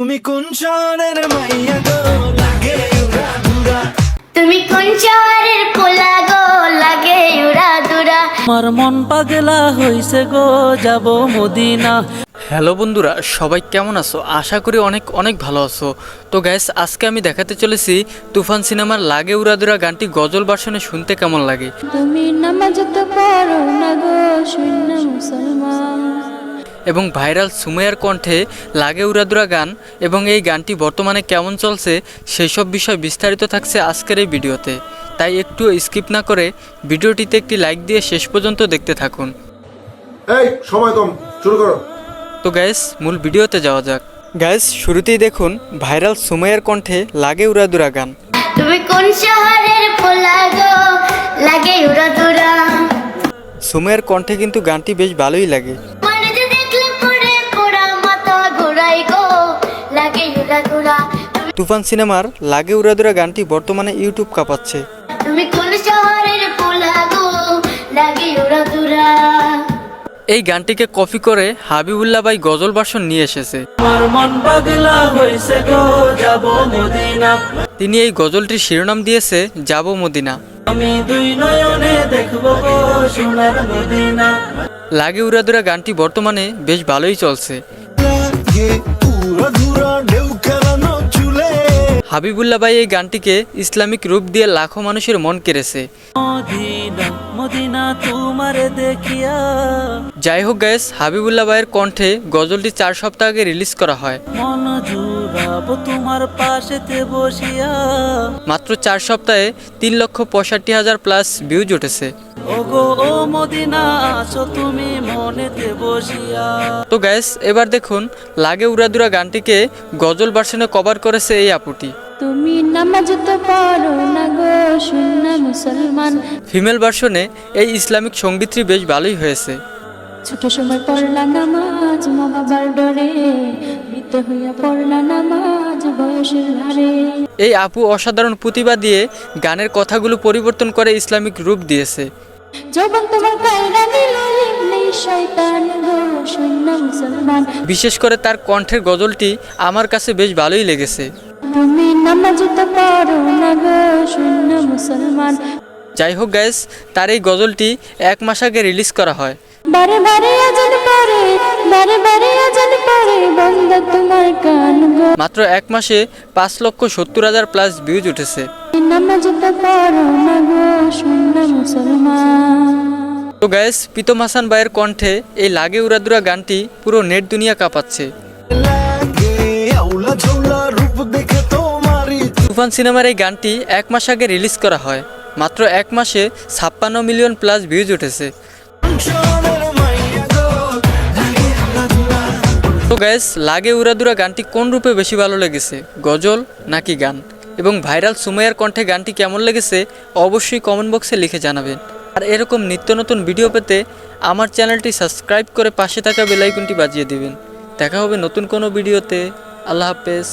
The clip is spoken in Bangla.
তুমি কোন শহরের মাইয়া গো? লাগে উড়া ধুরা তুমি কোন শহরের পোলা গো? লাগে উড়া দুরা। আমার মন পাগলা হইছে গো যাব মদিনা। হ্যালো বন্ধুরা সবাই কেমন আছো? আশা করি অনেক অনেক ভালো আছো। তো গ্যাস আজকে আমি দেখাতে চলেছি তুফান সিনেমার লাগে উড়াদুরা গানটি গজল বাসনে শুনতে কেমন লাগে। তুমি নামাজ তো পড়ো না গো শূন্য মুসলমান। এবং ভাইরাল সুমেয়ার কণ্ঠে লাগে উড়াদুরা গান এবং এই গানটি বর্তমানে কেমন চলছে সেই সব বিষয় বিস্তারিত থাকছে আজকের এই ভিডিওতে। তাই একটু স্কিপ না করে ভিডিওটিতে একটি লাইক দিয়ে শেষ পর্যন্ত দেখতে থাকুন। এই সময় কম শুরু করো। তো গ্যাস মূল ভিডিওতে যাওয়া যাক। গ্যাস শুরুতেই দেখুন ভাইরাল সুমেয়ার কণ্ঠে লাগে উড়াদুরা গান। তুমি কোন শহরের পোলা গো? লাগে উড়া দুরা কণ্ঠে কিন্তু গানটি বেশ ভালোই লাগে। তুফান সিনেমার লাগে উড়াদুরা গানটি বর্তমানে ইউটিউব কাঁপাচ্ছে। তুমি কোন শহরের পোলা গো লাগে উড়া দুরা এই গানটিকে কপি করে হাবিবুল্লাহ ভাই গজল বাসন নিয়ে এসেছে। মন তিনি এই গজলটির শিরোনাম দিয়েছে যাব মদিনা। আমি দুই নয়নে দেখব সোনার মদিনা। লাগে উড়াদুরা গানটি বর্তমানে বেশ ভালোই চলছে। হাবিবুল্লাহ ভাই এই গানটিকে ইসলামিক রূপ দিয়ে লাখো মানুষের মন কেড়েছে। যাই হোক গ্যাস হাবিবুল্লাহ ভাইয়ের কণ্ঠে গজলটি চার সপ্তাহ আগে রিলিজ করা হয়। মাত্র চার সপ্তাহে তিন লক্ষ পঁয়ষট্টি হাজার প্লাস ভিউজ উঠেছে। ওগো ও মদিনা আছো তুমি মনেতে বসিয়া। তো গ্যাস এবার দেখুন লাগে উড়াদুরা গানটিকে গজল ভার্সনে কভার করেছে এই আপুটি। তুমি নামাজ তো পড়ো না গো শূন্য মুসলমান। ফিমেল ভার্সনে এই ইসলামিক সঙ্গীতটি বেশ ভালোই হয়েছে। ছোট সময় পড়লা নামাজ মা বাবার ডরে। মৃত হইয়া পড়লা নামাজ বয়সের হারে। এই আপু অসাধারণ প্রতিভা দিয়ে গানের কথাগুলো পরিবর্তন করে ইসলামিক রূপ দিয়েছে। বিশেষ করে তার কণ্ঠের গজলটি আমার কাছে বেশ ভালোই লেগেছে। যাই হোক গ্যাস তার এই গজলটি এক মাস আগে রিলিজ করা হয়। বারে বারে আজান পড়ে বারে বারে আজান পড়ে বন্ধ তোমার কান মাত্র এক মাসে পাঁচ লক্ষ সত্তর হাজার প্লাস ভিউজ উঠেছে। তো গ্যাস প্রীতম হাসান ভাইয়ের কণ্ঠে এই লাগে উড়াদুরা গানটি পুরো নেট দুনিয়া কাঁপাচ্ছে। তুফান সিনেমার এই গানটি এক মাস আগে রিলিজ করা হয়। মাত্র এক মাসে ছাপ্পান্ন মিলিয়ন প্লাস ভিউজ উঠেছে। তো গ্যাস লাগে উড়াদুরা গানটি কোন রূপে বেশি ভালো লেগেছে? গজল নাকি গান? এবং ভাইরাল সুমাইয়ার কণ্ঠে গানটি কেমন লেগেছে অবশ্যই কমেন্ট বক্সে লিখে জানাবেন। আর এরকম নিত্য নতুন ভিডিও পেতে আমার চ্যানেলটি সাবস্ক্রাইব করে পাশে থাকা বেলাইকনটি বাজিয়ে দেবেন। দেখা হবে নতুন কোনো ভিডিওতে। আল্লাহ হাফেজ।